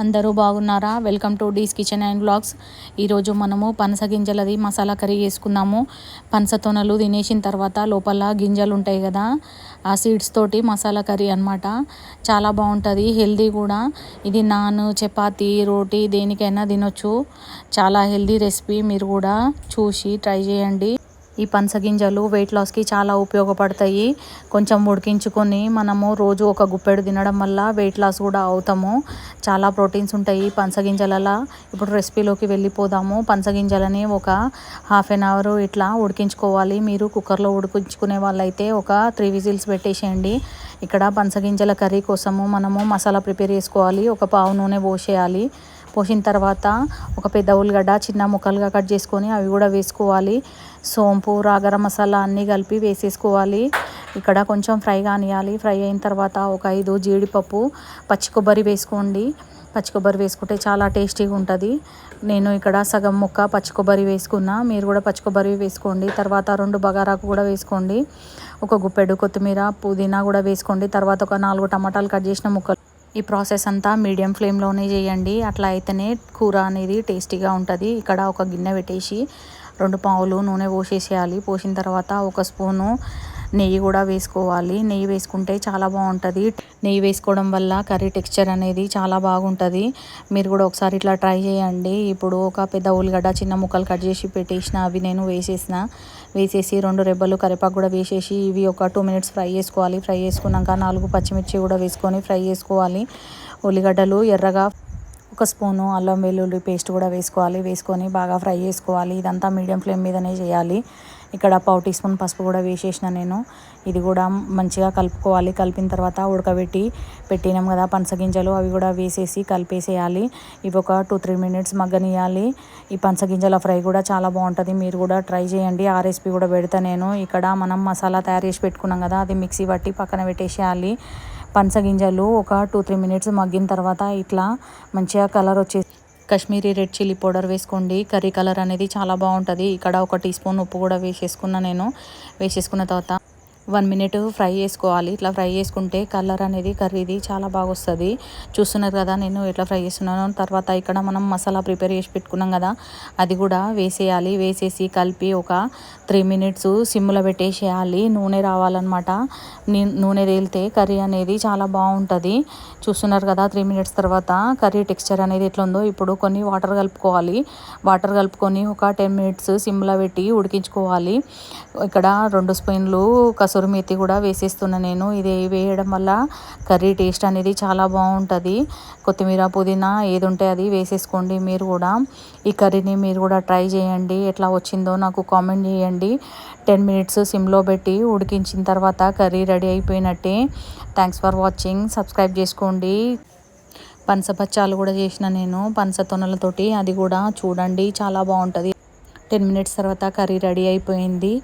అందరూ బాగున్నారా? Welcome to D's kitchen and blogs. ఈరోజు మనము పనస గింజలది మసాలా కర్రీ చేసుకున్నాము పనస తొనలు తినేసిన తర్వాత లోపల గింజలు ఉంటాయి కదా ఆ సీడ్స్ తోటి మసాలా కర్రీ అనమాట చాలా బాగుంటుంది హెల్దీ కూడా. ఇది నాన్ చపాతి రోటీ దేనికైనా తినొచ్చు. చాలా హెల్దీ రెసిపీ మీరు కూడా చూసి ట్రై చేయండి. ఈ పనసగింజలు వెయిట్ లాస్కి చాలా ఉపయోగపడతాయి. కొంచెం ఉడికించుకొని మనము రోజు ఒక గుప్పెడు తినడం వల్ల వెయిట్ లాస్ కూడా అవుతాము. చాలా ప్రోటీన్స్ ఉంటాయి పనసగింజలలో ఇప్పుడు రెసిపీలోకి వెళ్ళిపోదాము. పనసగింజలని ఒక హాఫ్ అన్ అవర్ ఇట్లా ఉడికించుకోవాలి. మీరు కుక్కర్లో ఉడికించుకునే వాళ్ళైతే ఒక త్రీ విజిల్స్ పెట్టేసేయండి. ఇక్కడ పనసగింజల కర్రీ కోసము మనము మసాలా ప్రిపేర్ చేసుకోవాలి. ఒక పావు నూనె పోసేయాలి. పోసిన తర్వాత ఒక పెద్ద ఉల్లిగడ్డ చిన్న ముక్కలుగా కట్ చేసుకొని అవి కూడా వేసుకోవాలి. సోంపు రాగర మసాలా అన్నీ కలిపి వేసేసుకోవాలి. ఇక్కడ కొంచెం ఫ్రై కానియాలి. ఫ్రై అయిన తర్వాత ఒక ఐదు జీడిపప్పు పచ్చి కొబ్బరి వేసుకోండి. పచ్చి కొబ్బరి వేసుకుంటే చాలా టేస్టీగా ఉంటుంది. నేను ఇక్కడ సగం ముక్క పచ్చి కొబ్బరి వేసుకున్నా. మీరు కూడా పచ్చి కొబ్బరి వేసుకోండి. తర్వాత రెండు బగారాకు కూడా వేసుకోండి. ఒక గుప్పెడు కొత్తిమీర పుదీనా కూడా వేసుకోండి. తర్వాత ఒక నాలుగు టమాటాలు కట్ చేసిన ముక్కలు ఈ ప్రాసెస్ అంతా మీడియం ఫ్లేమ్లోనే చేయండి. అట్లా అయితేనే కూర అనేది టేస్టీగా ఉంటుంది. ఇక్కడ ఒక గిన్నె పెట్టేసి రెండు పావులు నూనె పోసేసేయాలి. పోసిన తర్వాత ఒక స్పూను నెయ్యి కూడా వేసుకోవాలి. నెయ్యి వేసుకుంటే చాలా బాగుంటుంది. నెయ్యి వేసుకోవడం వల్ల కర్రీ టెక్స్చర్ అనేది చాలా బాగుంటుంది. మీరు కూడా ఒకసారి ఇట్లా ట్రై చేయండి. ఇప్పుడు ఒక పెద్ద ఉల్లిగడ్డ చిన్న ముక్కలు కట్ చేసి పెట్టేసిన అవి నేను వేసేసిన. వేసేసి రెండు రెబ్బలు కరివేపాకు కూడా వేసేసి ఇవి ఒక టూ మినిట్స్ ఫ్రై చేసుకోవాలి. ఫ్రై చేసుకున్నాక నాలుగు పచ్చిమిర్చి కూడా వేసుకొని ఫ్రై చేసుకోవాలి. ఉల్లిగడ్డలు ఎర్రగా ఒక స్పూను అల్లం వెల్లుల్లి పేస్ట్ కూడా వేసుకోవాలి. వేసుకొని బాగా ఫ్రై చేసుకోవాలి. ఇదంతా మీడియం ఫ్లేమ్ మీదనే చేయాలి. ఇక్కడ పావు టీ స్పూన్ పసుపు కూడా వేసేసిన నేను. ఇది కూడా మంచిగా కలుపుకోవాలి. కలిపిన తర్వాత ఉడకబెట్టి పెట్టినాం కదా పనసగింజలు అవి కూడా వేసేసి కలిపేసేయాలి. ఇవి ఒక టూ త్రీ మినిట్స్ మగ్గనియాలి ఈ పనసగింజల ఫ్రై కూడా చాలా బాగుంటుంది. మీరు కూడా ట్రై చేయండి. ఆ రెసిపీ కూడా పెడతా నేను. ఇక్కడ మనం మసాలా తయారు చేసి పెట్టుకున్నాం కదా అది మిక్సీ పట్టి పక్కన పెట్టేసేయాలి. పనసగింజలు ఒక టూ త్రీ మినిట్స్ మగ్గిన తర్వాత ఇట్లా మంచిగా కలర్ వచ్చేసి కాశ్మీరీ రెడ్ చిల్లీ పౌడర్ వేసుకోండి. కర్రీ కలర్ అనేది చాలా బాగుంటుంది. ఇక్కడ ఒక టీ స్పూన్ ఉప్పు కూడా వేసేసుకున్నా నేను. వేసేసుకున్న తర్వాత వన్ మినిట్ ఫ్రై చేసుకోవాలి. ఇట్లా ఫ్రై చేసుకుంటే కలర్ అనేది కర్రీది చాలా బాగా వస్తుంది. చూస్తున్నారు కదా నేను ఎట్లా ఫ్రై చేస్తున్నాను. తర్వాత ఇక్కడ మనం మసాలా ప్రిపేర్ చేసి పెట్టుకున్నాం కదా అది కూడా వేసేయాలి. వేసేసి కలిపి ఒక త్రీ మినిట్స్ సిమ్లో పెట్టేసేయాలి. నూనె రావాలన్నమాట. నూనె తేలితే కర్రీ అనేది చాలా బాగుంటుంది. చూస్తున్నారు కదా త్రీ మినిట్స్ తర్వాత కర్రీ టెక్స్చర్ అనేది ఎట్లా ఉందో ఇప్పుడు కొన్ని వాటర్ కలుపుకోవాలి. వాటర్ కలుపుకొని ఒక టెన్ మినిట్స్ సిమ్లో పెట్టి ఉడికించుకోవాలి. ఇక్కడ రెండు స్పూన్లు కసూరి మెత్తి కూడా వేసేస్తున్నా నేను. ఇది వేయడం వల్ల కర్రీ టేస్ట్ అనేది చాలా బాగుంటుంది. కొత్తిమీర పుదీనా ఏది ఉంటే అది వేసేసుకోండి మీరు కూడా. ఈ కర్రీని మీరు కూడా ట్రై చేయండి. ఎట్లా వచ్చిందో నాకు కామెంట్ చేయండి. టెన్ మినిట్స్ సిమ్లో పెట్టి ఉడికించిన తర్వాత కర్రీ రెడీ అయిపోయినట్టే. Thanks for watching. సబ్స్క్రైబ్ చేసుకోండి. పనస పచ్చాలు కూడా చేసిన నేను. పనస తొనలతోటి అది కూడా చూడండి. చాలా బాగుంటుంది. టెన్ మినిట్స్ తర్వాత కర్రీ రెడీ అయిపోయింది.